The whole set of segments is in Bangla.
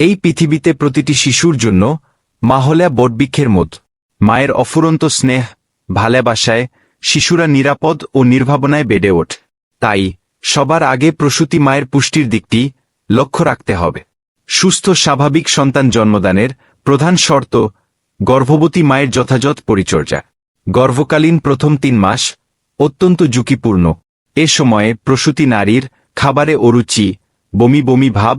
এই পৃথিবীতে প্রতিটি শিশুর জন্য মা হলে বটবৃক্ষের মত। মায়ের অফুরন্ত স্নেহ ভালোবাসায় শিশুরা নিরাপদ ও নির্ভাবনায় বেড়ে ওঠ। তাই সবার আগে প্রসূতি মায়ের পুষ্টির দিকটি লক্ষ্য রাখতে হবে। সুস্থ, স্বাভাবিক সন্তান জন্মদানের প্রধান শর্ত গর্ভবতী মায়ের যথাযথ পরিচর্যা। গর্ভকালীন প্রথম তিন মাস অত্যন্ত ঝুঁকিপূর্ণ। এ সময়ে প্রসূতি নারীর খাবারে অরুচি, বমি বমি ভাব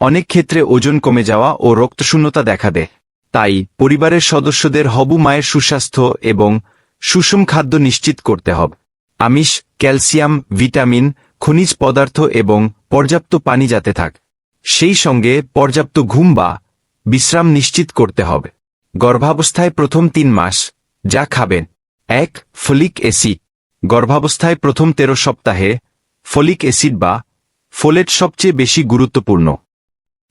অনেক ক্ষেত্রে ওজন কমে যাওয়া ও রক্তশূন্যতা দেখা দেয়। তাই পরিবারের সদস্যদের হবু মায়ের সুস্বাস্থ্য এবং সুষম খাদ্য নিশ্চিত করতে হবে। আমিষ, ক্যালসিয়াম, ভিটামিন, খনিজ পদার্থ এবং পর্যাপ্ত পানি যাতে থাক। সেই সঙ্গে পর্যাপ্ত ঘুম বা বিশ্রাম নিশ্চিত করতে হবে। গর্ভাবস্থায় প্রথম তিন মাস, যা খাবেন। এক, ফলিক অ্যাসিড। গর্ভাবস্থায় প্রথম তেরো সপ্তাহে ফলিক অ্যাসিড বা ফোলেট সবচেয়ে বেশি গুরুত্বপূর্ণ।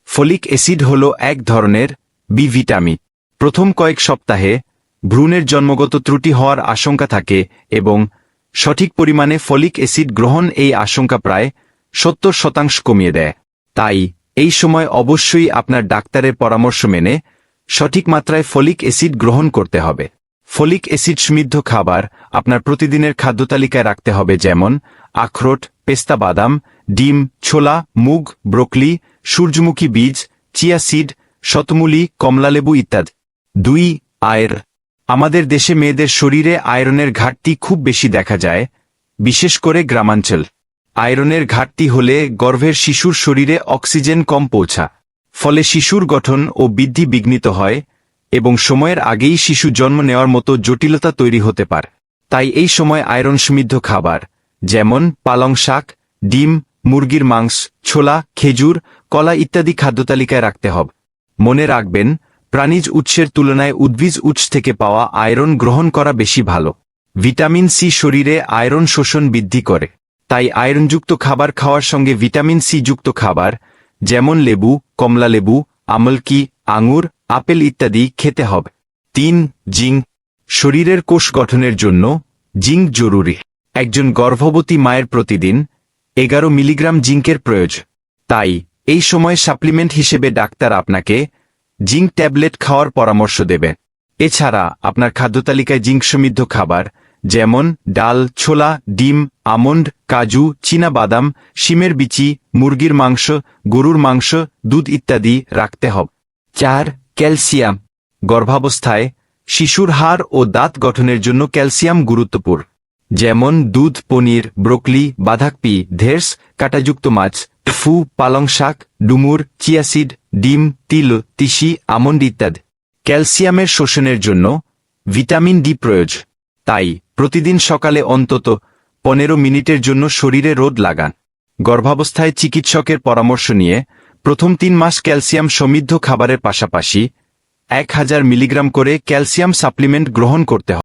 ফলিক অ্যাসিড হল এক ধরনের বি ভিটামিন। প্রথম কয়েক সপ্তাহে ভ্রূণের জন্মগত ত্রুটি হওয়ার আশঙ্কা থাকে এবং সঠিক পরিমাণে ফলিক অ্যাসিড গ্রহণ এই আশঙ্কা প্রায় সত্তর শতাংশ কমিয়ে দেয়। তাই এই সময় অবশ্যই আপনার ডাক্তারের পরামর্শ মেনে সঠিক মাত্রায় ফলিক অ্যাসিড গ্রহণ করতে হবে। ফলিক অ্যাসিড সমৃদ্ধ খাবার আপনার প্রতিদিনের খাদ্য তালিকায় রাখতে হবে যেমন আখরোট, পেস্তা বাদাম ডিম, ছোলা, মুগ, ব্রোকলি, সূর্যমুখী বীজ, চিয়া সিড, শতমূলি, কমলালেবু ইত্যাদি। দুই, আয়ের। আমাদের দেশে মেয়েদের শরীরে আয়রনের ঘাটতি খুব বেশি দেখা যায়, বিশেষ করে গ্রামাঞ্চল। আয়রনের ঘাটতি হলে গর্ভের শিশুর শরীরে অক্সিজেন কম পৌঁছা ফলে শিশুর গঠন ও বৃদ্ধি বিঘ্নিত হয় এবং সময়ের আগেই শিশু জন্ম নেওয়ার মতো জটিলতা তৈরি হতে পারে। তাই এই সময় আয়রন সমৃদ্ধ খাবার, যেমন পালং শাক, ডিম মুরগির মাংস, ছোলা, খেজুর, কলা ইত্যাদি খাদ্যতালিকায় রাখতে হবে। মনে রাখবেন, প্রাণীজ উৎসের তুলনায় উদ্ভিজ উৎস থেকে পাওয়া আয়রন গ্রহণ করা বেশি ভালো। ভিটামিন সি শরীরে আয়রন শোষণ বৃদ্ধি করে। তাই আয়রনযুক্ত খাবার খাওয়ার সঙ্গে ভিটামিন সি যুক্ত খাবার, যেমন লেবু, কমলা লেবু, আমলকি, আঙুর, আপেল ইত্যাদি খেতে হবে। তিন, জিঙ্ক। শরীরের কোষ গঠনের জন্য জিঙ্ক জরুরি। একজন গর্ভবতী মায়ের প্রতিদিন এগারো মিলিগ্রাম জিঙ্কের প্রয়োজন তাই, এই সময় সাপ্লিমেন্ট হিসেবে ডাক্তার আপনাকে জিঙ্ক ট্যাবলেট খাওয়ার পরামর্শ দেবে। এছাড়া, আপনার খাদ্যতালিকায় জিঙ্ক সমৃদ্ধ খাবার, যেমন ডাল, ছোলা, ডিম, আমন্ড, কাজু চীনা বাদাম শিমের বিচি, মুরগির মাংস, গরুর মাংস, দুধ ইত্যাদি রাখতে হবে। চার, ক্যালসিয়াম। গর্ভাবস্থায় শিশুর হাড় ও দাঁত গঠনের জন্য ক্যালসিয়াম গুরুত্বপূর্ণ। যেমন দুধ, পনির, ব্রোকলি, বাঁধাকপি ধের্স কাটাযুক্ত মাছ ফু পালং শাক, ডুমুর চিয়াসিড ডিম, তিল, তিসি, আমন্ড ইত্যাদি। ক্যালসিয়ামের শোষণের জন্য ভিটামিন ডি প্রয়োজ। তাই প্রতিদিন সকালে অন্তত পনেরো মিনিটের জন্য শরীরে রোদ লাগান। গর্ভাবস্থায় চিকিৎসকের পরামর্শ নিয়ে প্রথম তিন মাস ক্যালসিয়াম সমৃদ্ধ খাবারের পাশাপাশি এক হাজার মিলিগ্রাম করে ক্যালসিয়াম সাপ্লিমেন্ট গ্রহণ করতে হবে।